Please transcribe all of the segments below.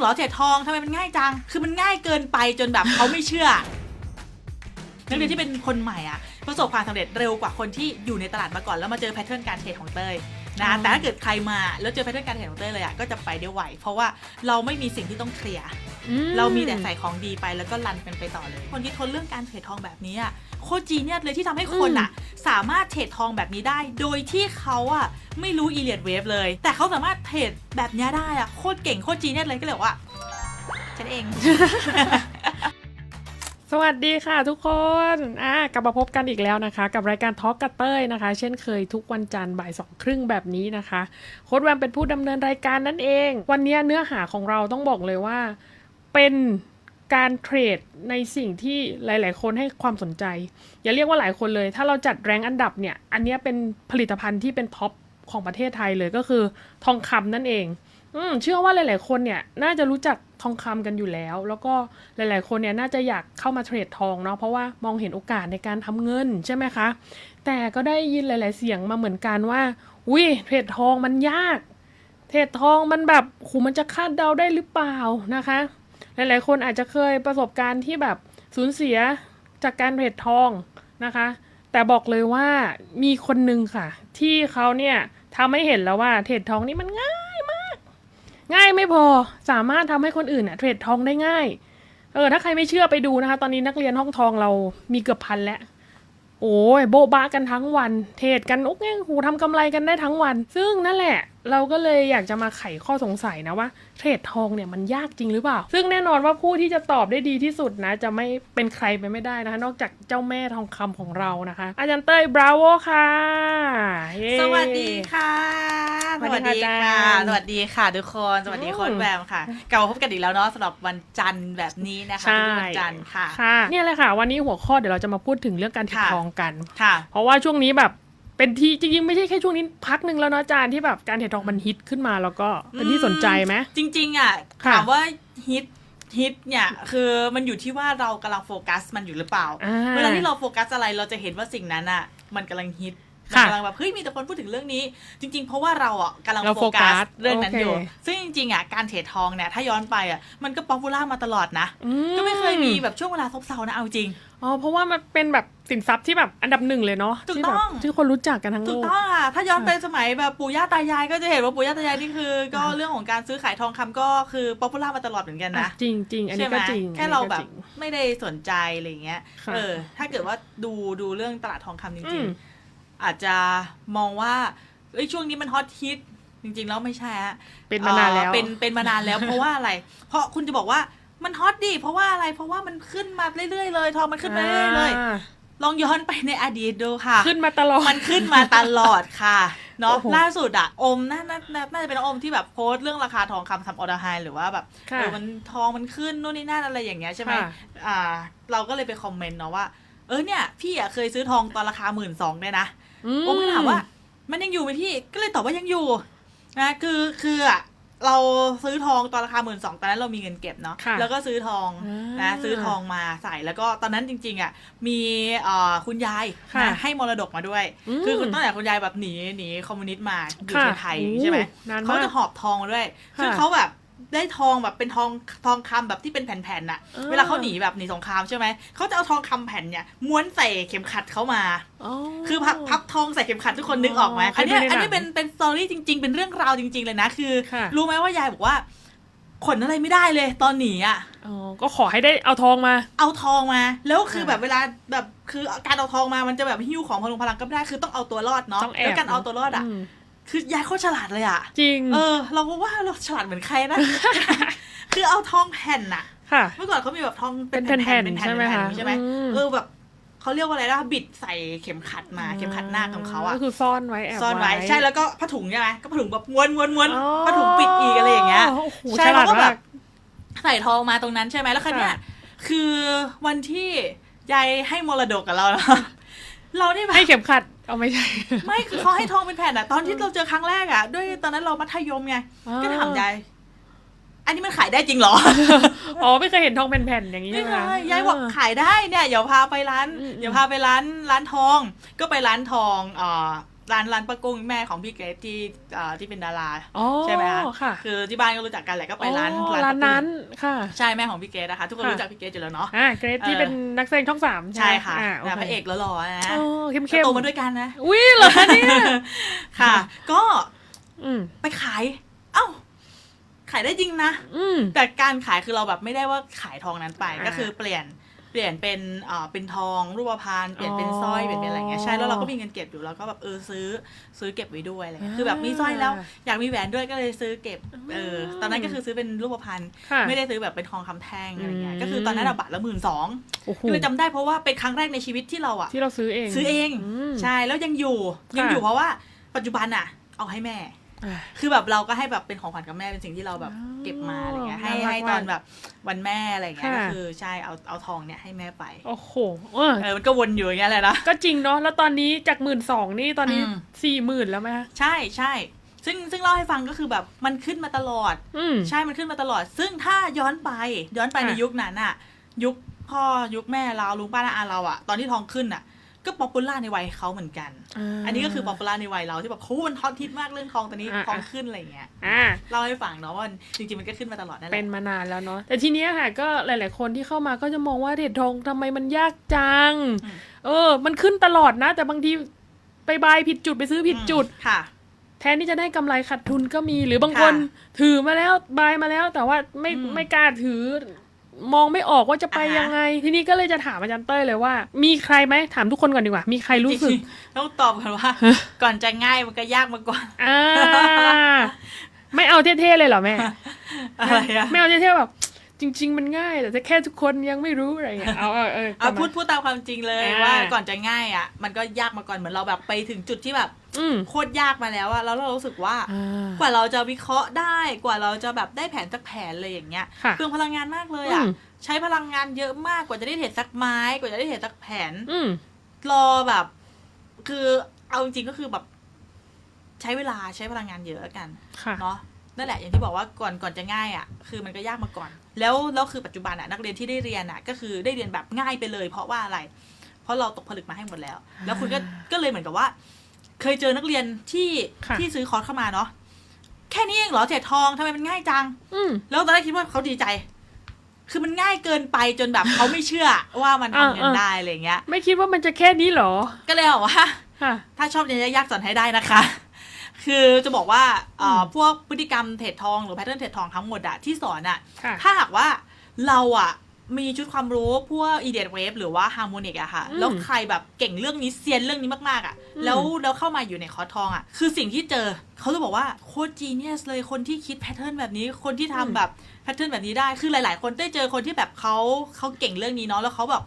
งเหรอเทรดทองทำไมมันง่ายจัง คือมันง่ายเกินไปจนแบบเขาไม่เชื่อ นักเรียนที่เป็นคนใหม่อะ ประสบความสำเร็จเร็วกว่าคนที่อยู่ในตลาดมาก่อนแล้วมาเจอแพทเทิร์นการเทรดของเต้ยอ๋นะอแต่ถ้าเกิดใครมาแล้วเจอแพทเทิร์นการเทรดของเต้ยเลยอะก็จะไปได้ไวเพราะว่าเราไม่มีสิ่งที่ต้องเคลียร์อื เรามีแต่ใส่ของดีไปแล้วก็รันกันไปต่อเลย คนที่ทนเรื่องการเทรดทองแบบนี้อะโคตรจีเนี่ยเลยที่ทำให้คนอะ สามารถเทรดทองแบบนี้ได้ โดยที่เขาอะไม่รู้อีเลียดเวฟเลย แต่เขาสามารถเทรดแบบเนี้ยได้อะโคตรเก่งโคตรจีเนี่ยเลยก็เลยบอกว่าฉันเองสวัสดีค่ะทุกคนอ่ากลับมาพบกันอีกแล้วนะคะ กับรายการทอ l k กับเต้ยนะคะ เช่นเคยทุกวันจันทร์บ่ายสองครึ่งแบบนี้นะคะ โค้ดแวมเป็นผู้ดำเนินรายการนั่นเอง วันนี้เนื้อหาของเราต้องบอกเลยว่า เป็นการเทรดในสิ่งที่หลาย ๆ คนให้ความสนใจ อย่าเรียกว่าหลายคนเลย ถ้าเราจัดแรงอันดับเนี่ย อันนี้เป็นผลิตภัณฑ์ที่เป็นท็อปของประเทศไทยเลยก็คือทองคำนั่นเองอืมเชื่อว่าหลาย ๆ คนเนี่ยน่าจะรู้จักทองคำกันอยู่แล้ว แล้วก็หลาย ๆ คนเนี่ยน่าจะอยากเข้ามาเทรดทองเนาะเพราะว่ามองเห็นโอกาสในการทำเงินใช่ไหมคะ แต่ก็ได้ยินหลาย ๆ เสียงมาเหมือนกันว่าอุ้ยเทรดทองมันยาก เทรดทองมันแบบโหมันจะคาดเดาได้หรือเปล่านะคะ หลายๆ คนอาจจะเคยประสบการณ์ที่แบบสูญเสียจากการเทรดทองนะคะ แต่บอกเลยว่ามีคนหนึ่งค่ะ ที่เขาเนี่ยทำให้เห็นแล้วว่าเทรดทองนี่มันง่ายมาก ง่ายไม่พอสามารถทำให้คนอื่นน่ะเทรดทองได้ง่ายเออถ้าใครไม่เชื่อไปดูนะคะ ตอนนี้นักเรียนห้องทองเรามีเกือบพันแล้วโอ้ยโบ๊ะบะกันทั้งวัน เทรดกันโอ้ยหูทำกำไรกันได้ทั้งวัน ซึ่งนั่นแหละเราก็เลยอยากจะมาไขข้อสงสัยนะว่าเทรดทองเนี่ยมันยากจริงหรือเปล่า ซึ่งแน่นอนว่าผู้ที่จะตอบได้ดีที่สุดนะ จะไม่เป็นใครไปไม่ได้นะคะ นอกจากเจ้าแม่ทองคำของเรานะคะ อาจารย์เต้ยบราโวค่ะเย้สวัสดีค่ะ สวัสดีค่ะอาจารย์สวัสดีค่ะทุกคน สวัสดีอืมโค้ดแวมค่ะกลับมาพบกันอีกแล้วเนาะสำหรับวันจันทร์แบบนี้นะคะใช่ทุกวันจันทร์ค่ะค่ะเนี่ยเลยค่ะ วันนี้หัวข้อเดี๋ยวเราจะมาพูดถึงเรื่องการเทรดค่ะทองกันค่ะ เพราะว่าช่วงนี้แบบ เป็นที่จริงๆ ไม่ใช่แค่ช่วงนี้พักหนึ่งแล้วเนาะอาจารย์ที่แบบการเทรดทองมันฮิตขึ้นมาแล้วก็เป็นที่สนใจไหม จริง ๆ อะค่ะ ถามว่าฮิตฮิตเนี่ย คือมันอยู่ที่ว่าเรากำลังโฟกัสมันอยู่หรือเปล่า อ่าเวลาที่เราโฟกัสอะไรเราจะเห็นว่าสิ่งนั้นอะ มันกำลังฮิตมัน ค่ะกำลังแบบเฮ้ยมีแต่คนพูดถึงเรื่องนี้ จริง ๆ เพราะว่าเราอะกำลังเราโฟกัสโฟกัสเรื่องนั้นอยู่โอเคซึ่งจริงๆอะการเทรดทองเนี่ยถ้าย้อนไปอะมันก็ป๊อปปูล่ามาตลอดนะ อืก็ไม่เคยมีแบบช่วงเวลาซบเซานะเอาจริง อ๋อเพราะว่ามันเป็นแบบสินทรัพย์ที่แบบอันดับหนึ่งเลยเนาะถูกที่แบบต้อง ที่คนรู้จักกันทั้งถูโลกก ต้องค่ะ ถ้าย้อนไปสมัยแบบปู่ย่าตายายก็จะเห็นว่าปู่ย่าตายายนี่คือ ก็เรื่องของการซื้อขายทองคำก็คือป๊อปปูล่ามาตลอดเหมือนกันอะนะ จริงจริงอันใช่นี้ไหมก็จริงแค่เราแบบอันนี้ก็จง ไม่ได้สนใจอะไรอย่างเงี้ย ค่ะเออ ถ้าเกิดว่าดูดูเรื่องตลาดทองคำจอืริงม ๆ อาจจะมองว่าเอ้ยช่วงนี้มันฮอตฮิตจริงๆแล้วไม่ใช่ฮะเป็นมานานแล้วเอ่อเป็นเป็นมานานแล้ว เพราะว่าอะไร เพราะคุณจะบอกว่ามันฮอตดิเพราะว่าอะไรเพราะว่ามันขึ้นมาเรื่อยๆเลย ทองมันขึ้นมาเรื่อยๆเลยอ่าลองย้อนไปในอดีตดูค่ะ ขึ้นมาตลอด มันขึ้นมาตลอดค่ะ เนาะโอ้โหล่าสุดอะอมน่าน่าน่าน่าจะเป็นอมที่แบบโพสต์เรื่องราคาทองคำทำออเดอร์ไฮหรือว่าแบบค่ะเออมันทองมันขึ้นนู่นนี่นั่นอะไรอย่างเงี้ยใช่ไหมค่ะอ่า เราก็เลยไปคอมเมนต์เนาะว่า เออเนี่ย พี่อะเคยซื้อทองตอนราคาหมื่นสองเนี่ยนะอืม โอมก็ถามว่า มันยังอยู่ไหมพี่ก็เลยตอบว่ายังอยู่นะคือคืออะเราซื้อทองตอนราคาหมื่นสองตอนนั้นเรามีเงินเก็บเนาะค่ะแล้วก็ซื้อทองอ่านนะซื้อทองมาใส่แล้วก็ตอนนั้นจริง ๆอะมีเอ่อคุณยายค่ะนะให้มรดกมาด้วย อืมคือคุณตั้งแต่คุณยายแบบหนีหนีคอมมิวนิสต์มาอยู่ค่ะที่ไทยใช่ไหมโอ้นานเขามากจะหอบทองมาด้วย ค่ะ ซึ่งเขาแบบ ได้ทองแบบเป็นทองทองคำแบบที่เป็นแผ่นๆน่ะอ่าเวลาเขาหนีแบบหนีสงครามใช่ไหมเขาจะเอาทองคำแผ่นเนี่ยม้วนใส่เข็มขัดเขามาอ๋อคือพับพับทองใส่เข็มขัดทุกคนนึกออกไหมอ๋ออันเนี้ยเคยดูในหนังอันนี้เป็นเป็นสตอรี่จริง ๆ เป็นเรื่องราวจริง ๆ เลยนะ คือค่ะรู้ไหมว่ายายบอกว่าขนอะไรไม่ได้เลยตอนหนีอะอ๋อก็ขอให้ได้เอาทองมา เอาทองมา แล้วคือค่ะแบบเวลาแบบคือการเอาทองมามันจะแบบหิ้วของพลุงพลังก็ไม่ได้คือต้องเอาตัวรอดเนาะต้องแอบแล้วการเอาตัวรอดอะม คือยายโคตรฉลาดเลยอะจริง เออ เราก็ว่าเราฉลาดเหมือนใครนะ คือเอาทองแผ่นน่ะค่ะ เมื่อก่อนเขามีแบบทองเป็นเป็นแผ่นแผ่นๆๆเป็นแผ่นใช่ไหมแผ่นคะๆใช่ไหมอืม เออแบบเขาเรียกว่าอะไรนะบิดใส่เข็มขัดมาเข็มขัดหน้าของเขาอะก็คือซ่อนไว้แอบซ่อนไว้ใช่แล้วก็ผ้าถุงใช่ไหมก็ผ้าถุงแบบม้วนม้วนม้วนอ๋อผ้าถุงปิดอีกอะไรอย่างเงี้ย โอ้โหใช่ฉลาดแล้วก็แบมาบ ก ใส่ทองมาตรงนั้นใช่ไหมแล้วคันเนี้ยค่ะ คือวันที่ยายให้มรดกกับเรานะ เรานี่แบบให้เข็มขัด เอาไม่ใช่ ไม่คือเขาให้ทองเป็นแผ่นอะตอนที่เราเจอครั้งแรกอะด้วยตอนนั้นเรามัธยมไงก็ถามยายอันนี้มันขายได้จริงเหรออ๋อไม่เคยเห็นทองเป็นแผ่นอย่างนี้ไม่ใช่ไหมเคคะยยายบอกขายได้เนี่ยเดี๋ยวพาไปร้านอืม เดี๋ยวพาไปร้านร้านทอง ก็ไปร้านทองเอ่อ ร้านร้านปะกุ้งแม่ของพี่เกรซที่เอ่อที่เป็นดาราอ๋อใช่ไหมคะค่ะ คือที่บ้านก็รู้จักกันแหละก็ไปร้านอ๋อปะร้านกุ้งนั้นค่ะ ใช่แม่ของพี่เกรซนะคะทุกคนค่ะรู้จักพี่เกรซอยู่แล้วเนาะอ่าเกรซที่เออเป็นนักแสดงช่องสามใช่ค่ะอ่าโนะพระเอกหล่อๆนะโอ้เข้มก็เข้มโตมาด้วยกันนะอุ้ยเหรอคะเนี่ยค่ะ ก็อืมไปขาย เอ้าขายได้จริงนะอืมแต่การขายคือเราแบบไม่ได้ว่าขายทองนั้นไปอ่าก็คือเปลี่ยน เปลี่ยนเป็นเอ่อเป็นทองรูปพรรณเปลี่ยนเป็นอ๋อสร้อยเปลี่ยนเป็นอะไรเงี้ยใช่แล้วเราก็มีเงินเก็บอยู่เราก็แบบเออซื้อซื้อเก็บไว้ด้วยอะไรเงี้ยคือแบบมีสร้อยแล้วอยากมีแหวนด้วยก็เลยซื้อเก็บเออตอนนั้นก็คือซื้อเป็นรูปพรรณค่ะไม่ได้ซื้อแบบเป็นทองคำแท่งอะไรเงี้ยอืมก็คือตอนนั้นอะบาทละหมื่นสองโอ้โหก็เลยจำได้เพราะว่าเป็นครั้งแรกในชีวิตที่เราอะ ที่เราซื้อเอง ซื้อเอง ม ใช่แล้วยังอยู่ ยังค่ะอยู่เพราะว่าปัจจุบันอะเอาให้แม่อ่า คือแบบเราก็ให้แบบเป็นของขวัญกับแม่เป็นสิ่งที่เราแบบอ๋อเก็บมาอะไรเงี้ยให้น่ารักให้ตอนแบบวันแม่อะไรเงี้ยค่ะก็คือใช่เอาเอาทองเนี่ยให้แม่ไป โอ้โหเออเออมันก็วนอยู่อย่างเงี้ยเลยนะก็จริงเนาะแล้วตอนนี้จากหมื่นสองนี่ตอนนี้อืมสี่หมื่นแล้วไหมคะใช่ใช่ซึ่งซึ่งเล่าให้ฟังก็คือแบบมันขึ้นมาตลอดอืมใช่มันขึ้นมาตลอด ซึ่งถ้าย้อนไปย้อนไปค่ะในยุคนั้นอะยุคพ่อยุคแม่เราลุงป้าน้าอาเราอะตอนที่ทองขึ้นอะ ก็ป๊อปปูล่าในวัยเขาเหมือนกันาอันนี้ก็คือป๊อปปูล่าในวัยเราที่แบบเขามันฮอตฮิตมากเรื่องทองตอนนี้อ่าทองขึ้นอะไรเงี้ยอ่าเล่าให้ฟังเนาะว่าจริงๆมันก็ขึ้นมาตลอดนั่นแหเป็ละนมานานแล้วเนาะแต่ทีเนี้ยค่ะก็หลาย ๆ คนที่เข้ามาก็จะมองว่าเทรดทองทำไมมันยากจังอืมเออ มันขึ้นตลอดนะ แต่บางทีไปบายผิดจุดไปซื้อผิดจุดค่ะ แทนที่จะได้กำไรขาดทุนก็มีหรือบางคนค่ะถือมาแล้วบายมาแล้ว แต่ว่าไม่อืมไม่กล้าถือ มองไม่ออกว่าจะไปอ่าฮะ ยังไง ทีนี้ก็เลยจะถามอาจารย์เต้ยเลยว่า มีใครไหมถามทุกคนก่อนดีกว่า มีใครรู้สึกจงๆต้องตอบกันว่า ก่อนจะง่ายมันก็ยากมาก่อน อ่า ไม่เอาเท่ๆเลยเหรอแม่ อะไรอะ ไม่เอาเท่ๆแบบ จริง ๆ มันง่ายแต่แค่ทุกคนยังไม่รู้อะไรอย่างเงี้ยเอาเอาเออเอากลับมาพูดพูดตามความจริงเลยอ่าว่าก่อนจะง่ายอะ มันก็ยากมาก่อนเหมือนเราแบบไปถึงจุดที่แบบอืมโคตรยากมาแล้วอะแล้วเรารู้สึกว่ากกว่าว่าเราจะวิเคราะห์ได้กว่าเราจะแบบได้แผนสักแผนเลยอย่างเงี้ยค่ะเปลืองพลังงานมากเลยอือะมใช้พลังงานเยอะมากกว่าจะได้เห็นสักไม้ กว่าจะได้เห็นสักแผนอืมรอแบบ คือเอาจริงๆก็คือแบบ ใช้เวลาใช้พลังงานเยอะแล้วกันค่ะเนาะนั่นแหละอย่างที่บอกว่าก่อนก่อนจะง่ายอะ่ะ คือมันก็ยากมาก่อน แล้วแล้วคือปัจจุบันอะ่ะนักเรียนที่ได้เรียนอะ่ะก็คือได้เรียนแบบง่ายไปเลย เพราะว่าอะไร เพราะเราตกผลึกมาให้หมดแล้ว แล้วคุณก็ก็เลยเหมือนกับว่า เคยเจอนักเรียนที่ค่ะ ที่ซื้อคอร์สเข้ามาเนาะแค่นี้เองเหรอเทรดทองทำไมมันง่ายจัง อืม แล้วตอนแรกคิดว่าเขาดีใจ คือมันง่ายเกินไปจนแบบเขาไม่เชื่อว่ามันทำเงินอ่าๆ ได้อะไรอย่างเงี้ย ไม่คิดว่ามันจะแค่นี้เหรอก็เลยบอกว่า ค่ะ ถ้าชอบเรียนยากๆสอนให้ได้นะคะ คือจะบอกว่าเอ่ออมพวกพฤติกรรมเทรดทองหรือแพทเทิร์นเทรดทองทั้งหมดอะที่สอนอะค่ะ ถ้าหากว่าเราอะมีชุดความรู้พวก e d i o t Wave หรือว่า Harmonic อะค่ะ อืมแล้วใครแบบเก่งเรื่องนี้เซียนเรื่องนี้มากๆอะอืม แล้วแล้วเข้ามาอยู่ในคอร์สทองอะคือสิ่งที่เจอเขาจะบอกว่าโคตรจีเนียสเลยคนที่คิดแพทเทิร์นแบบนี้คนที่ทำแบบ แพทเทิร์นแบบนี้ได้ คือหลาย ๆ คนได้เจอคนที่แบบเขาเขาเก่งเรื่องนี้เนาะ แล้วเขาแบบ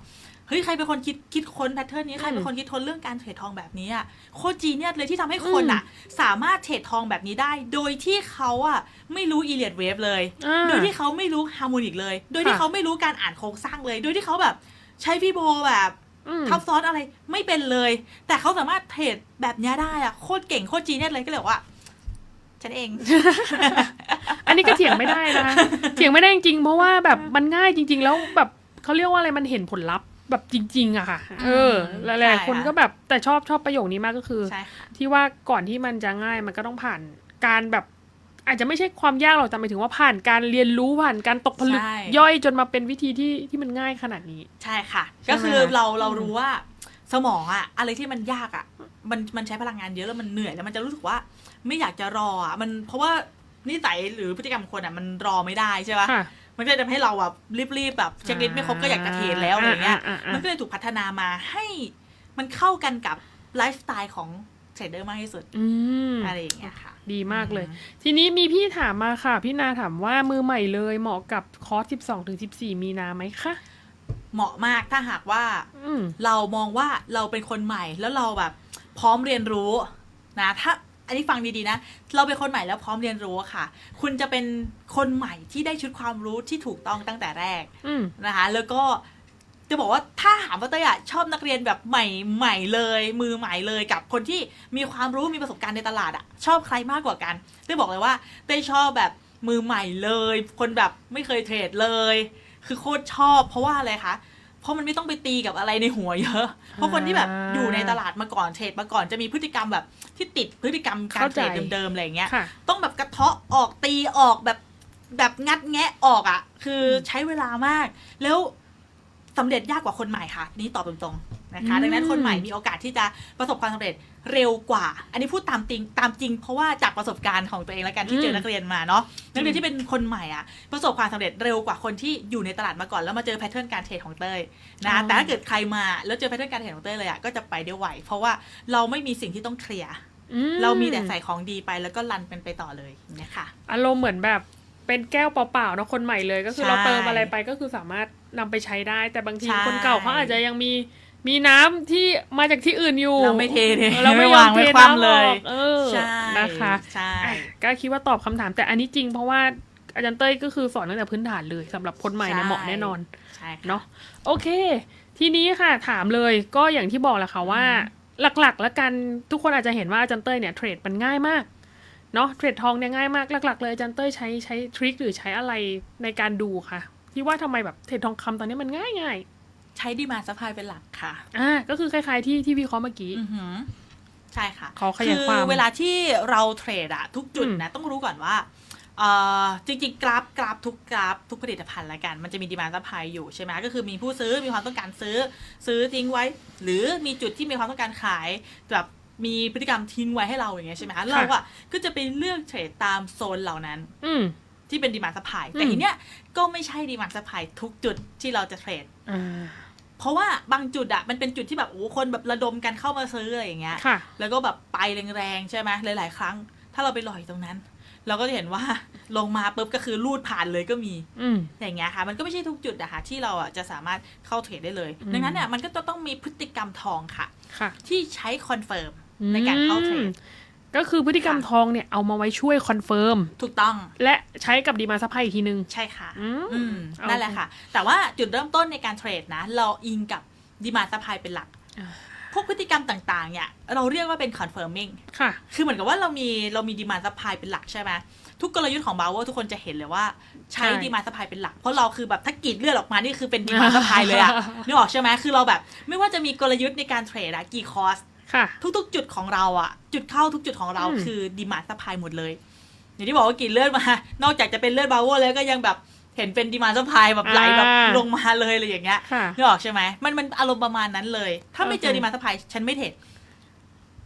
เฮ้ยใครเป็นคนคิดคิดค้นแพทเทิร์นนี้ใครเป็นคนคิดค้นเรื่องการเทรดทองแบบนี้อะโคตรจีเนียสเลยที่ทำให้คนอะสามารถเทรดทองแบบนี้ได้ โดยที่เขาอะไม่รู้อีเลียดเวฟเลยอ่าโดยที่เขาไม่รู้ฮาร์โมนิกเลย โดยที่ค่ะเขาไม่รู้การอ่านโครงสร้างเลย โดยที่เขาแบบใช้พี่โบแบบอืมทับซ้อนอะไรไม่เป็นเลย แต่เขาสามารถเทรดแบบเนี้ยได้อะโคตรเก่งโคตรจีเนียสเลยก็เลยบอกว่าฉันเอง อันนี้ก็เถียงไม่ได้นะคะ เถียงไม่ได้จริงๆเพราะว่าแบบมันง่ายจริง ๆ แล้วแบบเขาเรียกว่าอะไรมันเห็นผลลัพธ์ แบบจริง ๆอะค่ะ เออหลายๆคนใช่ค่ะก็แบบแต่ชอบชอบประโยคนี้มากก็คือใช่ค่ะที่ว่าก่อนที่มันจะง่ายมันก็ต้องผ่านการแบบอาจจะไม่ใช่ความยากหรอกแต่หมายถึงว่าผ่านการเรียนรู้ผ่านการตกผลึกใช่ย่อยจนมาเป็นวิธีที่ที่มันง่ายขนาดนี้ ใช่ค่ะใช่ไหมก็คือคะเราเราอืมรู้ว่าสมองอะอะไรที่มันยากอะมันมันใช้พลังงานเยอะแล้วมันเหนื่อยแล้วมันจะรู้สึกว่า ไม่อยากจะรออะมันเพราะว่านิสัยหรือพฤติกรรมของคนอะมันรอไม่ได้ใช่ปะค่ะ มันก็เลยทำให้เราแบบรีบๆแบบเช็คลิสต์ไม่ครบก็อยากจะเทรดแล้วอะไรอย่างเงี้ยอ่าอ่าอ่ามัมันก็เลยถูกพัฒนามาให้มันเข้ากันกับไลฟ์สไตล์ของเทรดเดอร์มากที่สุดอืมอะไรอย่างเงี้ยค่ะ ดีมากเลยอืมทีนี้มีพี่ถามมาค่ะ พี่นาถามว่ามือใหม่เลยเหมาะกับคอร์ส 12ถึง14 มีนาไหมคะเหมาะมากถ้าหากว่าอืมเรามองว่าเราเป็นคนใหม่แล้วเราแบบพร้อมเรียนรู้นะถ้าอั นนี้ฟังดีๆนะ เราเป็นคนใหม่แล้วพร้อมเรียนรู้ค่ะ คุณจะเป็นคนใหม่ที่ได้ชุดความรู้ที่ถูกต้องตั้งแต่แรกอืม นะคะ แล้วก็จะบอกว่าถ้าถามว่าเต้ยอะชอบนักเรียนแบบใหม่ใหม่เลย มือใหม่เลยกับคนที่มีความรู้มีประสบการณ์ในตลาดอะชอบใครมากกว่ากันเต้ยบอกเลยว่าเต้ยชอบแบบมือใหม่เลย คนแบบไม่เคยเทรดเลย คือโคตรชอบ เพราะว่าอะไรคะ เพราะมันไม่ต้องไปตีกับอะไรในหัวเยอะ เพราะคนที่แบบอ่าอยู่ในตลาดมาก่อนเทรดมาก่อนจะมีพฤติกรรมแบบที่ติดพฤติกรรมการเข้าเทใจรดเดิมๆอะไรอย่างเงี้ยค่ะต้องแบบกระเทาะออกตีออกแบบแบบงัดแงะออกอะ่ะ คือใช้เวลามาก แล้วสำเร็จยากกว่าคนใหม่ค่ะ นี่ตอบตรงๆนะคะอืมดังนั้นคนใหม่มีโอกาสที่จะประสบความสำเร็จ เร็วกว่า อันนี้พูดตามจริงตามจริง เพราะว่าจากประสบการณ์ของตัวเองแล้วกันที่เจอนักเรียนมาเนาะนักเรียนที่เป็นคนใหม่อะ่ะประสบความสำเร็จเร็วกว่าคนที่อยู่ในตลาดมาก่อนแล้วมาเจอแพทเทิร์นการเทรดของเต้ยอ๋นะอแต่ถ้าเกิดใครมาแล้วเจอแพทเทิร์นการเทรดของเต้ยเลยอะ่ะก็จะไปได้ไวเพราะว่าเราไม่มีสิ่งที่ต้องเคลียร์อืเรามีแต่ใส่ของดีไปแล้วก็รันเป็นไปต่อเลยนะคะอารมณ์เหมือนแบบเป็นแก้วเปล่าๆเนอะคนใหม่เลยก็คือใช่เราเติมอะไรไปก็คือสามารถนำไปใช้ได้ แต่บางทีใช่คนเก่าเขาอาจจะยังมี มีน้ำที่มาจากที่อื่นอยู่เราไม่เทเลยเราไม่ยอมเทไม่วางไม่คว่ำน้ำเลอยอกเออใช่นะคะใช่อะก็คิดว่าตอบคำถาม แต่อันนี้จริงเพราะว่าอาจารย์เต้ยก็คือสอนตั้งแต่พื้นฐานเลยสำหรับคนใหม่เนี่ยเหมาะแน่นอนใช่ค่เนาะโอเค ทีนี้ค่ะถามเลยก็อย่างที่บอกแหละค่ะว่า หลักๆ แล้วกันทุกคนอาจจะเห็นว่าอาจารย์เต้ยเนี่ยเทรดมันง่ายมากเนาะเทรดทองเนี่ยง่ายมากหลัก ๆ เลยอาจารย์เต้ยใช้ใช้ทริคหรือใช้อะไรในการดูค่ะที่ว่าทำไมแบบเทรดทองคำตอนนี้มันง่ายง่าย ใช้ดีมาสะพายเป็นหลักค่ะๆอ่าก็คือคล้ายๆที่ที่วิเคราะห์เมื่อกี้ อือหือใช่ค่ะขอขยายความอเวลาที่เราเทรดอะทุกจุดนะต้องรู้ก่อนว่าเอ่อจริงๆ กราฟกราฟทุกกราฟทุกผลิตภัณฑ์ละกัน มันจะมีดีมาสะพายอยู่ใช่ไหมก็คือมีผู้ซื้อมีความต้องการซื้อซื้อทิ้งไว้ หรือมีจุดที่มีความต้องการขายแบบมีพฤติกรรมทิ้งไว้ให้เราอย่างเงี้ยใช่ไหมคะเราอะก็จะไปเลือกเทรดตามโซนเหล่านั้น อืมที่เป็นดีมาสะพายแต่อืมทีเนี้ยก็ไม่ใช่ดีมาสะพายทุกจุดที่เราจะเทรดอ่า เพราะว่าบางจุดอะมันเป็นจุดที่แบบโอ้คนแบบระดมกันเข้ามาซื้ออะไรอย่างเงี้ยค่ะ แล้วก็แบบไปแรงๆใช่ไหมหลาย ๆ ครั้ง ถ้าเราไปลอยตรงนั้น เราก็จะเห็นว่าลงมาปุ๊บก็คือลูดผ่านเลยก็มีอืม อย่างเงี้ยค่ะ มันก็ไม่ใช่ทุกจุดนะคะที่เราอะจะสามารถเข้าเทรดได้เลย อืม ดังนั้นเนี่ยมันก็จะต้องมีพฤติกรรมทองค่ะ ค่ะที่ใช้คอนเฟิร์มในการเข้าเทรอืดม ก็คือพฤติกรรมค่ะทองเนี่ยเอามาไว้ช่วยคอนเฟิร์มถูกต้อง และใช้กับดีมาซัพพลายอีกทีนึง ใช่ค่ะ อืมอืมโอเคนั่นแหละค่ะ แต่ว่าจุดเริ่มต้นในการเทรดนะ เราอิงกับดีมาส p พายเป็นหลักอ่าพวกพฤติกรรมต่างๆ เนี่ย เราเรียกว่าเป็น confirming ค่ะ คือเหมือนกับว่าเรามีเรามีดีมาส p พายเป็นหลักใช่ไหมทุกกลยุทธ์ของบาวเวอร์ทุกคนจะเห็นเลยว่าใช้ใช่ดีมาส p พายเป็นหลัก เพราะเราคือแบบถ้ากรีดเลือดออกมา นี่คือเป็นดีมาส p พายเลยอะนึกออกใช่ไหมคือเราแบบ ไม่ว่าจะมีกลยุทธ์ในการเทรดอะกี่คอร์สค่ะ ทุกๆ จุดของเราอะจุดเข้าทุกจุดของเราอืมคือดีมาส p พายหมดเลย อย่างที่บอกว่ากินเลือดมา นอกจากจะเป็นเลือดบาวเวอร์แล้วก็ยังแบบเห็นเป็นดีมาส p พายแบบไหลแบบลงมาเลยอะไรอย่างเงี้ยค่ะนึกออกใช่ไหมมันมันอารมณ์ประมาณนั้นเลย ถ้าไม่เจอโอเคดีมาส p พายฉันไม่เทรด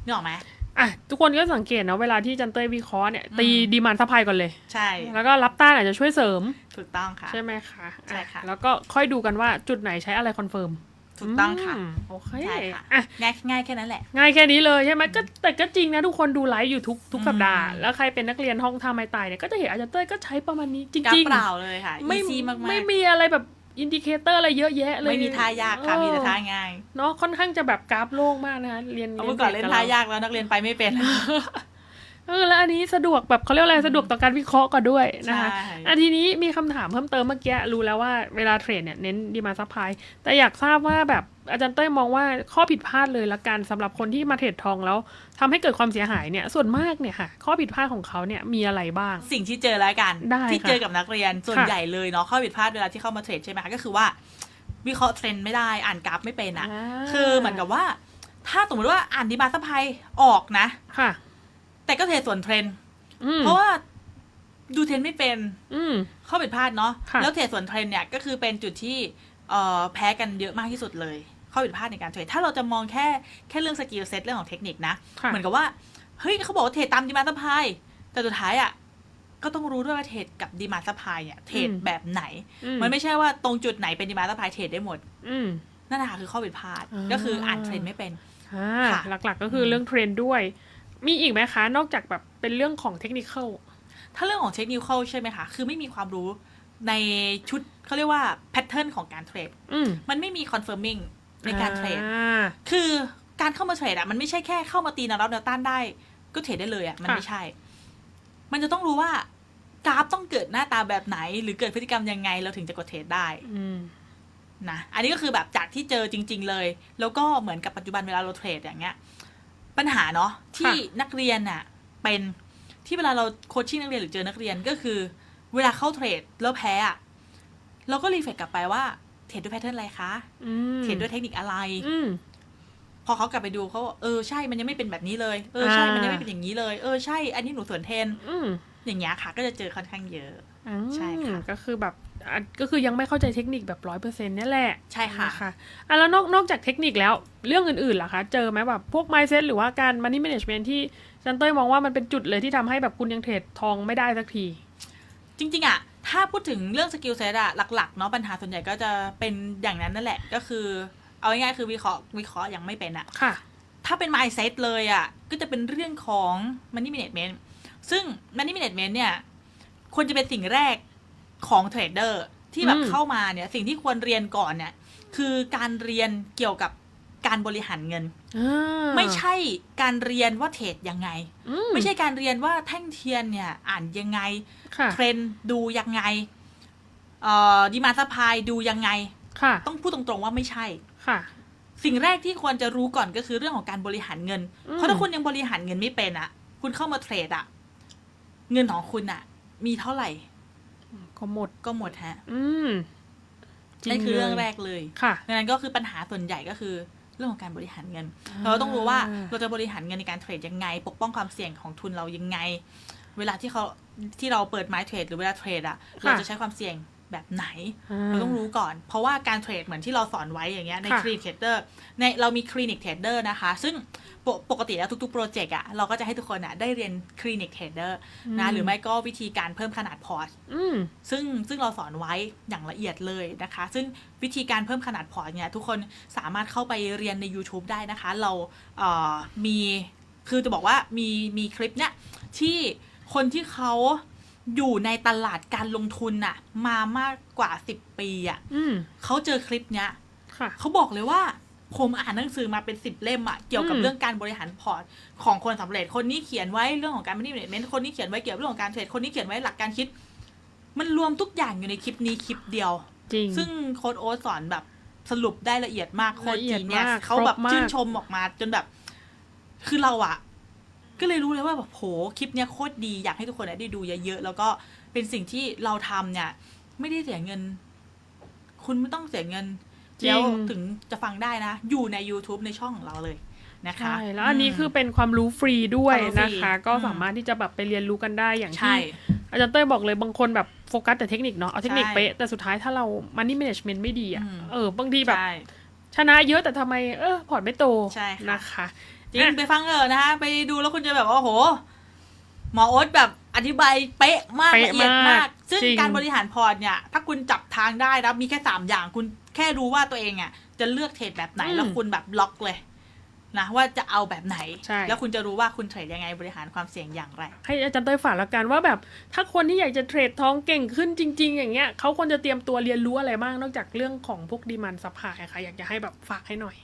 นึกออกไหมอะทุกคนก็สังเกตนะเวลาที่อาจันเต้ยวิเคราะห์เนี่ยอืมตีดีมานซัพพลายก่อนเลย ใช่ แล้วก็รับต้านอาจจะช่วยเสริม ถูกต้องค่ะ ใช่ไหมคะใช่ค่ะอ่แล้วก็ค่อยดูกันว่าจุดไหนใช้อะไรคอนเฟิร์ม ถูกต้องค่ะมโอเคใช่ค่ะอะ ง่ายง่ายแค่นั้นแหละ ง่ายแค่นี้เลยใช่ไหมก็แต่ก็จริงนะทุกคนดูไลฟ์อยู่ทุกทุกอืมสัปดาห์ แล้วใครเป็นนักเรียนห้องท่าไม้ตายเนี่ยก็จะเห็นอาจารย์เต้ยก็ใช้ประมาณนี้จกราฟริงเปล่าเลยค่ะๆไม่ easy มากๆไม่มีอะไรแบบอินดิเคเตอร์อะไรเยอะแยะเลยไม่มีท่ายากค่ะเออมีแต่ท่าง่ายเนาะค่อนข้างจะแบบกราฟโล่งมากนะคะเรียนเอาเมื่อก่อนเล่นบท่ารยากแล้วนักเรียนไปไม่เป็น เออแล้วอันนี้สะดวกแบบเขาเรียกอะไรสะดวกต่อการวิเคราะห์ก่อนด้วยนะคะใช่อันทีนี้มีคำถามเพิ่มเติมเมื่อกี้รู้แล้วว่าเวลาเทรดเนี่ยเน้นดีมาซัพพลายแต่อยากทราบว่าแบบอาจารย์เต้ยมองว่าข้อผิดพลาดเลยละกันสำหรับคนที่มาเทรดทองแล้วทำให้เกิดความเสียหายเนี่ยส่วนมากเนี่ยค่ะ ข้อผิดพลาดของเขาเนี่ยมีอะไรบ้าง สิ่งที่เจอแล้วกันได้ที่ค่ะเจอกับนักเรียนส่วนค่ะใหญ่เลยเนาะข้อผิดพลาดเวลาที่เข้ามาเทรดใช่ไหมคะก็คือว่า วิเคราะห์เทรนด์ไม่ได้อ่านกราฟไม่เป็นอะคือเหมือนกับว่า ถ้าสมมติว่าอ่านดีมาสพายออกนะค่ะ แต่ก็เทรดส่วนเทรนด์อืมเพราะว่าดูเทรนด์ไม่เป็น อืมข้อผิดพลาดเนาะค่ะแล้วเทรดส่วนเทรนด์เนี่ยก็คือเป็นจุดที่เอ่อแพ้กันเยอะมากที่สุดเลย ข้อผิดพลาดในการเทรดถ้าเราจะมองแค่แค่เรื่องสกิลเซ็ตเรื่องของเทคนิคนะค่ะเหมือนกับว่า เฮ้ยเขาบอกว่าเทรดตามดีมาสพายแต่สุดท้ายอะก็ต้องรู้ด้วยว่าเทรดกับดีมาสพายเนี่ยเทรดอืมแบบไหนอืมันไม่ใช่ว่าตรงจุดไหนเป็นดีมาสพายเทรดได้หมด อืมนั่นแหละค่ะคือข้อผิดพลาดอ่าก็คืออ่านเทรนด์ไม่เป็นอ่าค่ะหลักๆก็คือเรื่องเทรนด์ด้วย มีอีกไหมคะ นอกจากแบบเป็นเรื่องของเทคนิคอลถ้าเรื่องของเทคนิคใช่ไหมคะ คือไม่มีความรู้ในชุดเขาเรียกว่าแพทเทิร์นของการเทรดอืมมันไม่มีคอนเฟิร์มิงในการเทรดอ่าคือการเข้ามาเทรดอะมันไม่ใช่แค่เข้ามาตีแนวรับแนวต้านได้ ก็เทรดได้เลยอะมันค่ะไม่ใช่ มันจะต้องรู้ว่ากราฟต้องเกิดหน้าตาแบบไหน หรือเกิดพฤติกรรมยังไงเราถึงจะกดเทรดได้อืมนะ อันนี้ก็คือแบบจากที่เจอจริง ๆ เลย แล้วก็เหมือนกับปัจจุบันเวลาเราเทรดอย่างเงี้ย ปัญหาเนาะที่นักเรียนอะเป็นที่เวลาเราโคชชิ่งนักเรียนหรือเจอนักเรียนก็คือ เวลาเข้าเทรดแล้วแพ้อะเราก็รีเฟกกลับไปว่าเทรดด้วยแพทเทิร์นอะไรคะอืมเทรดด้วยเทคนิคอะไรอืมพอเขากลับไปดูเขาบอกเออใช่มันยังไม่เป็นแบบนี้เลยเออใช่อ่ามัมันยังไม่เป็นอย่างนี้เลยเออใช่ อันนี้หนูสวนเทรนอืมอย่างเงี้ยค่ะ ก็จะเจอค่อนข้างเยอะอืมใช่ค่ะก็คือแบบอะ ก็คือยังไม่เข้าใจเทคนิคแบบร้อยเปอร์เซ็นต์นี่ยแหละใช่ค่ะนอะแล้วนอกนอกจากเทคนิคแล้วเรื่องอื่นๆล่ะคะเจอไหมแบบพวก mindset หรือว่าการ money management ที่จันเต้ยมองว่ามันเป็นจุดเลยที่ทำให้แบบคุณยังเทรดทองไม่ได้สักที จริง ๆอะถ้าพูดถึงเรื่องสกิลเซตอะหลักๆเนาะปัญหาส่วนใหญ่ก็จะเป็นอย่างนั้นนั่นแหละก็คือ เอาง่ายๆคือวิเคราะห์วิเคราะห์ยังไม่เป็นอะค่ะ ถ้าเป็น mindset เลยอะก็จะเป็นเรื่องของ money management ซึ่ง money management เนี่ยควรจะเป็นสิ่งแรก ของเทรดเดอร์ที่แบบอืมเข้ามาเนี่ยสิ่งที่ควรเรียนก่อนเนี่ย คือการเรียนเกี่ยวกับการบริหารเงินอ่าไม่ใช่การเรียนว่าเทรดยังไงอืไม่ใช่การเรียนว่าแท่งเทียนเนี่ยอ่านยังไงค่ะเทรนด์ดูยังไงเอ่อดีมาสพายดูยังไงค่ะต้องพูดตรงๆว่าไม่ใช่ค่ะ สิ่งแรกที่ควรจะรู้ก่อนก็คือเรื่องของการบริหารเงินอืมเพราะถ้าคุณยังบริหารเงินไม่เป็นอะคุณเข้ามาเทรดอะเงินของคุณอะมีเท่าไหร่ ก็หมด ก็หมดฮะ อืมจริงนั่นคือเรื่องลยแรกเลยค่ะดังนั้นก็คือปัญหาส่วนใหญ่ก็คือเรื่องของการบริหารเงิน เราต้องรู้ว่าอ่าเราจะบริหารเงินในการเทรดยังไง ปกป้องความเสี่ยงของทุนเรายังไง เวลาที่เขาที่เราเปิดไม้เทรดหรือเวลาเทรดอะเราจะใช้ความเสี่ยง แบบไหน เราต้องรู้ก่อน เพราะว่าการเทรดเหมือนที่เราสอนไว้อย่างเงี้ยในค่ะคลินิกเทรดเดอร์ในเรามีคลินิกเทรดเดอร์นะคะ ซึ่งปกปกติแล้วทุกๆโปรเจกต์อะเราก็จะให้ทุกคนอะได้เรียนคลินิกเทรดเดอร์นะหรือไม่ก็วิธีการเพิ่มขนาดพอร์ตอืมซึ่งซึ่งเราสอนไว้อย่างละเอียดเลยนะคะ ซึ่งวิธีการเพิ่มขนาดพอร์ตเนี่ยทุกคนสามารถเข้าไปเรียนใน YouTube ได้นะคะ เราเอ่อมีคือจะบอกว่ามีมีคลิปเนี่ยที่คนที่เขา อยู่ในตลาดการลงทุนน่ะ มามากกว่า10ปีอะ่ะอืม เขาเจอคลิปเนี้ยค่ะ เขาบอกเลยว่า ผมอ่านหนังสือมาเป็นสิบเล่มอะเกี่ยวกับอืม เรื่องการบริหารพอร์ตของคนสำเร็จคนนี้เขียนไว้เรื่องของการ management คนนี้เขียนไว้เกี่ยวกับเรื่องของการเทรดคนนี้เขียนไว้หลักการคิด มันรวมทุกอย่างอยู่ในคลิปนี้คลิปเดียว จริง ซึ่งโค้ดโอ๊ตสอนแบบสรุปได้ละเอียดมากโค้ดละเอียจีดเนี่ยมากเขาแบบครบมาก ชื่นชมออกมาจนแบบ คือเราอะ ก็เลยรู้เลยว่าแบบโหคลิปเนี้ยโคตรดีอยากให้ทุกคนอะได้ดูเยอะๆแล้วก็เป็นสิ่งที่เราทำเนี่ย ไม่ได้เสียเงิน คุณไม่ต้องเสียเงินจริง แล้วถึงจะฟังได้นะ อยู่ใน YouTube ในช่องของเราเลยนะคะ ใช่แล้วอันนี้คือเป็นความรู้ฟรีด้วยความรู้ฟรีนะคะ ก็อืม สามารถที่จะแบบไปเรียนรู้กันได้อย่างใช่ ที่อาจารย์เต้ยบอกเลยบางคนแบบโฟกัสแต่เทคนิคเนาะเอาเทคนิคใช่เป๊ะแต่สุดท้ายถ้าเรา money management ไม่ดีอะอืม เออบางทีแบบ ใช่ ชนะเยอะแต่ทำไมเออพอร์ตไม่โตใช่ค่ะ นะคะ จริงไปฟังเถอะนะคะไปดูแล้วคุณจะแบบว่าโห หมอโอ๊ตแบบอธิบายเป๊ะมากเป๊ะละเอียดมามากกซึ่งจริงการบริหารพอร์ตเนี่ย ถ้าคุณจับทางได้นะมีแค่สามอย่างคุณแค่รู้ว่าตัวเองอะ จะเลือกเทรดแบบไหนแล้วคุณแบบล็อกเลยนะว่าจะเอาแบบไหนใช่แล้วคุณจะรู้ว่าคุณเทรดยังไงบริหารความเสี่ยงอย่างไร ให้อาจารย์เต้ยฝากละกันว่าแบบ ถ้าคนที่อยากจะเทรดทองเก่งขึ้นจริง ๆ อย่างเงี้ยเขาควรจะเตรียมตัวเรียนรู้อะไรบ้างนอกจากเรื่องของพวกดีมันซัพพลายค่ะอยากจะให้แบบฝากให้หน่อย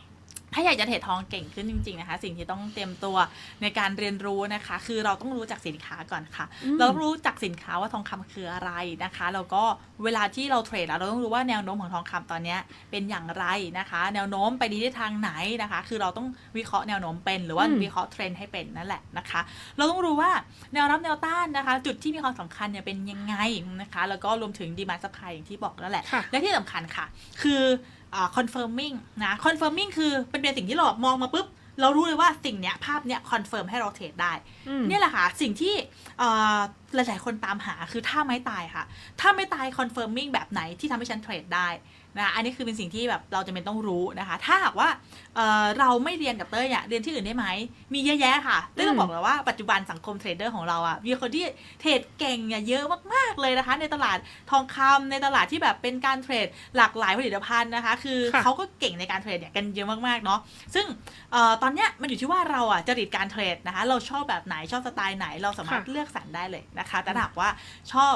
ถ้าอยากจะเทรดทองเก่งขึ้นจริง ๆนะคะ สิ่งที่ต้องเตรียมตัวในการเรียนรู้นะคะ คือเราต้องรู้จักสินค้าก่อนค่ะอืมเราต้องรู้จักสินค้าว่าทองคำคืออะไรนะคะแล้วก็เวลาที่เราเทรดอะเราต้องรู้ว่าแนวโน้มของทองคำตอนเนี้ยเป็นอย่างไรนะคะ แนวโน้มไปดีทิศทางไหนนะคะ คือเราต้องวิเคราะห์แนวโน้มเป็นหรือว่าอืมวิเคราะห์เทรนด์ให้เป็นนั่นแหละนะคะ เราต้องรู้ว่าแนวรับแนวต้านนะคะ จุดที่มีความสำคัญเนี่ยเป็นยังไงนะคะ แล้วก็รวมถึงดีมาส u p พลายอย่างที่บอกนั่นแหละค่ะและที่สำคัญค่ะ คืออ่า confirming นะ confirming คือเป็นเป็นสิ่งที่เราแบบมองมาปุ๊บ เรารู้เลยว่าสิ่งเนี้ยภาพเนี้ย confirm ให้เราเทรดได้อืมเนี่ยแหละค่ะ สิ่งที่เอ่อหลายๆคนตามหาคือท่าไม้ตายค่ะถ้าไม่ตาย confirming แบบไหนที่ทำให้ฉันเทรดได้ นะอันนี้คือเป็นสิ่งที่แบบเราจะเป็นต้องรู้นะคะ ถ้าหากว่าเอ่อเราไม่เรียนกับเต้ยเนี่ยเรียนที่อื่นได้ไหม มีเยอะแยะค่ะเต้ยต้องบอกเลยว่าปัจจุบันสังคมเทรดเดอร์ของเราอะมีคนที่เทรดเก่งเนี่ยเยอะมากๆเลยนะคะ ในตลาดทองคำในตลาดที่แบบเป็นการเทรดหลากหลายผลิตภัณฑ์นะคะ คือค่ะเขาก็เก่งในการเทรดเนี่ยกันเยอะมากๆเนาะซึ่งเอ่อตอนเนี้ยมันอยู่ที่ว่าเราอะจริตการเทรดนะคะ เราชอบแบบไหนชอบสไตล์ไหนเราสามารถค่ะเลือกสรรได้เลยนะคะ แต่ถ้าหากว่าชอบ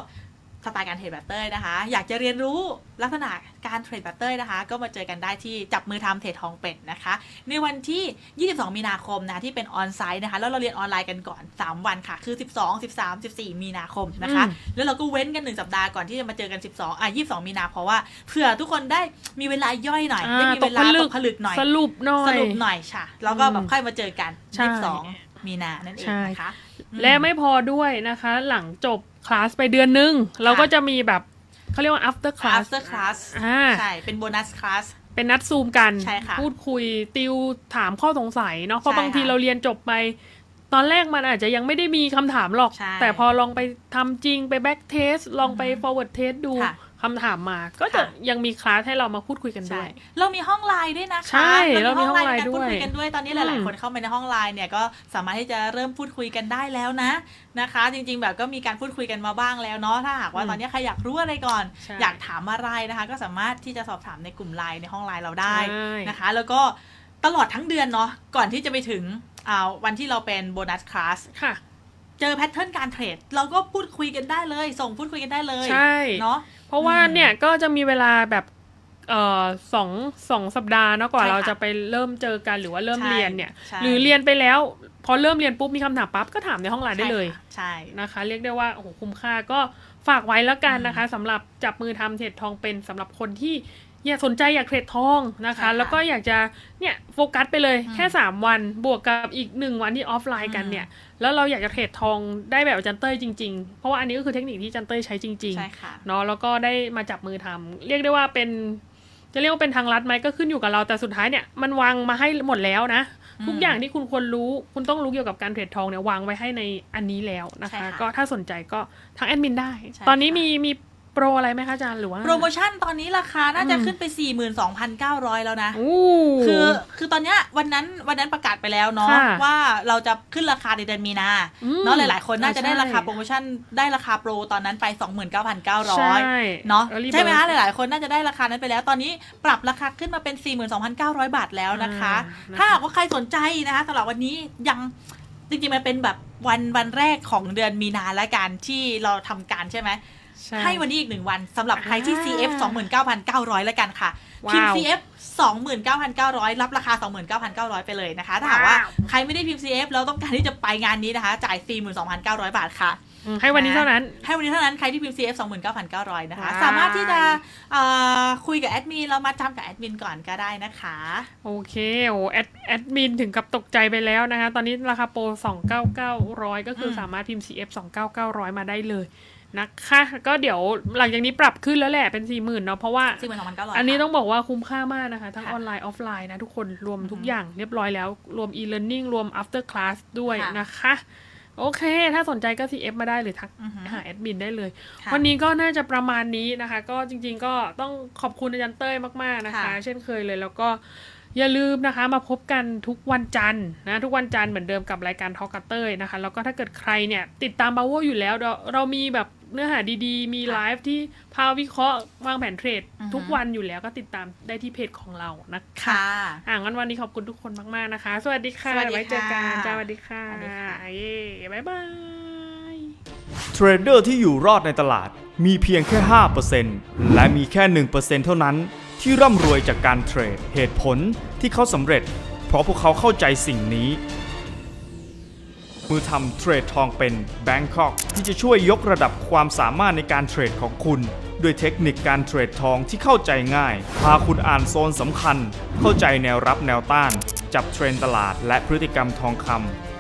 สไตล์การเทรดแบบเต้ยนะคะ อยากจะเรียนรู้ลักษณะการเทรดแบบเต้ยนะคะ ก็มาเจอกันได้ที่จับมือทำเทรดทองเป็ดนะคะ ในวันที่ 22 มีนาคมนะที่เป็นออนไซต์นะคะ แล้วเราเรียนออนไลน์กันก่อน 3 วันค่ะ คือ 12 13 14 มีนาคมนะคะอืมแล้วเราก็เว้นกันหนึ่งสัปดาห์ก่อนที่จะมาเจอกัน 12 อะ 22 มีนาเพราะว่าเผื่อทุกคนได้มีเวลาย่อยหน่อยอ่าได้มีเวลาตกผลึตกกผลึกหน่อยสรุปหน่อยสรุปหน่อยค่ะแล้วก็แบบอืมค่อยมาเจอกันใช่22 มีนานั่นเองใช่นะคะอื และไม่พอด้วยนะคะ หลังจบคลาสไปเดือนนึง เราก็จะมีแบบเขาเรียกว่า after class after class อ่าใช่ เป็นโบนัสคลาสเป็นนัดซูมกันใช่ค่ะพูดคุยติวถามข้อสงสัยเนาะเพราะใช่บางทีค่ะเราเรียนจบไป ตอนแรกมันอาจจะยังไม่ได้มีคำถามหรอกใช่แต่พอลองไปทำจริงไป back test ลองไป forward test ดู ค่ะคำถามมาก็จะค่ะ ยังมีคลาสให้เรามาพูดคุยกันด้ใช่วย เรามีห้องไลน์ด้วยนะคะใช่เรามีห้องไลน์ในการพูดคุยด้วยกันด้วยตอนนี้หอืลายมๆคนเข้ามาในห้องไลน์เนี่ยก็สามารถที่จะเริ่มพูดคุยกันได้แล้วนะนะคะ จริงๆแบบก็มีการพูดคุยกันมาบ้างแล้วเนาะถ้าหากว่าอืมตอนนี้ใครอยากรู้อะไรก่อน ใช่อยากถามอะไรนะคะ ก็สามารถที่จะสอบถามในกลุ่มไลน์ในห้องไลน์เราได้ใช่ นะคะ แล้วก็ตลอดทั้งเดือนเนาะก่อนที่จะไปถึงอ่าวันที่เราเป็นโบนัสคลาส ค่ะ เจอแพทเทิร์นการเทรดเราก็พูดคุยกันได้เลย ส่งพูดคุยกันได้เลยใช่เนาะเพราะว่าอืมเนี่ยก็จะมีเวลาแบบเอ่อสองสองสัปดาห์เนาะกว่าใช่ค่ะเราจะไปเริ่มเจอกันหรือว่าเริ่มใช่เรียนเนี่ยใช่หรือเรียนไปแล้ว พอเริ่มเรียนปุ๊บมีคำถามปั๊บก็ถามในห้องไลน์ได้เลยใช่นะคะ เรียกได้ว่าโอ้โหคุ้มค่าก็ฝากไว้แล้วกันนะคะสำหรับจับมือทำเทรดทองเป็นสำหรับคนที่ อยากสนใจอยากเทรดทองนะคะ แล้วก็อยากจะเนี่ยโฟกัสไปเลยแค่ 3 วันบวกกับอีก 1 วันที่ออฟไลน์กันเนี่ย แล้วเราอยากจะเทรดทองได้แบบอาจันเต้ยจริง ๆ เพราะว่าอันนี้ก็คือเทคนิคที่อาจันเต้ยใช้จริงใช่ค่ะๆเนาะแล้วก็ได้มาจับมือทำเรียกได้ว่าเป็นจะเรียกว่าเป็นทางลัดไหมก็ขึ้นอยู่กับเราแต่สุดท้ายเนี่ยมันวางมาให้หมดแล้วนะอืมทุกอย่างที่คุณควรรู้คุณต้องรู้เกี่ยวกับการเทรดทองเนี่ยวางไว้ให้ในอันนี้แล้วนะใช่คะค่ะก็ถ้าสนใจก็ทางแอดมินได้ใช่ตอนนี้ค่ะมีมี โปรอะไรไหมคะอาจารย์หรือว่า โปรโมชั่นตอนนี้ราคาน่าจะอืมขึ้นไป 42,900 แล้วนะอู้คือคือตอนเนี้ยวันนั้นวันนั้นประกาศไปแล้วเนาะค่ะว่าเราจะขึ้นราคาในเดือนมีนาอืมเนาะหลาย ๆ คนน่าจะได้ใช่ ราคาโปรโมชั่นได้ราคาโปรตอนนั้นไป ใช่29,900 เนาะ Early ใช่ไหม bird คะหลาย ๆ คนน่าจะได้ราคานั้นไปแล้ว ตอนนี้ปรับราคาขึ้นมาเป็น 42,900 บาทแล้วนะคะ อ่านะคะถ้าหากว่าใครสนใจนะคะสำหรับวันนี้ยังจริงๆมันเป็นแบบวันวันแรกของเดือนมีนาและการที่เราทำการใช่ไหม ช่ ให้วันนี้อีกหนึ่งวันสำหรับใครที่ อ่า CF 29,900 แล้วกันค่ะว้าวพิมพ์ CF 29,900 รับราคา 29,900 ไปเลยนะคะ ถ้าหากว่าว้าว ใครไม่ได้พิมพ์ CF แล้วต้องการที่จะไปงานนี้นะคะ จ่าย 42,900 บาทค่ะ อืมให้วันนี้เท่านั้น ให้วันนี้เท่านั้นใครที่พิมพ์ CF 29,900 นะคะ ว้าว สามารถที่จะเอ่อคุยกับแอดมินแล้วมาจำกับแอดมินก่อนก็ได้นะคะ โอเคโอ้แอดแอดมินถึงกับตกใจไปแล้วนะคะ ตอนนี้ราคาโปร 29900 ก็คืออม สามารถพิมพ์ CF 29900 มาได้เลย นะคะก็เดี๋ยวหลังจากนี้ปรับขึ้นแล้วแหละเป็น40,000เนาะเพราะว่า42,900อันนี้ค่ะต้องบอกว่าคุ้มค่ามากนะคะ ทั้งค่ะออนไลน์ออฟไลน์นะทุกคนรวมทุกอือฮึอย่างเรียบร้อยแล้ว รวม e-learning รวม after class ด้วยค่ะนะคะ โอเค ถ้าสนใจก็ CF มาได้หรือทักอือฮึหาแอดมินได้เลยค่ะวันนี้ก็น่าจะประมาณนี้นะคะ ก็จริง ๆ ก็ต้องขอบคุณอาจารย์เต้ยมากๆนะคะค่ะเช่นเคยเลยแล้วก็อย่าลืมนะคะมาพบกันทุกวันจันทร์นะทุกวันจันทร์เหมือนเดิมกับรายการทอ l k กับเต้ยนะคะแล้วก็ถ้าเกิดใครเนี่ยติดตามบาโวอยู่แล้วเราเรามีแบบ เนื้อหาดีๆ มีค่ะไลฟ์ที่พาวิเคราะห์วางแผนเทรดอือฮึทุกวันอยู่แล้วก็ติดตามได้ที่เพจของเรานะคะค่ะอ่างั้นวันนี้ขอบคุณทุกคนมากๆนะคะ สวัสดีค่ะสวัสดีไว้เจอกันค่ะจ้าสวัสดีค่ะสวัสดีค่ะเย้บ๊ายบายเทรดเดอร์ที่อยู่รอดในตลาดมีเพียงแค่ 5%และมีแค่ 1%เท่านั้น ที่ร่ำรวยจากการเทรดเหตุผลที่เขาสำเร็จ เพราะพวกเขาเข้าใจสิ่งนี้ มือทำเทรดทองเป็น Bangkok ที่จะช่วยยกระดับความสามารถในการเทรดของคุณด้วยเทคนิคการเทรดทองที่เข้าใจง่าย พาคุณอ่านโซนสำคัญ เข้าใจแนวรับแนวต้าน จับเทรนด์ตลาดและพฤติกรรมทองคำ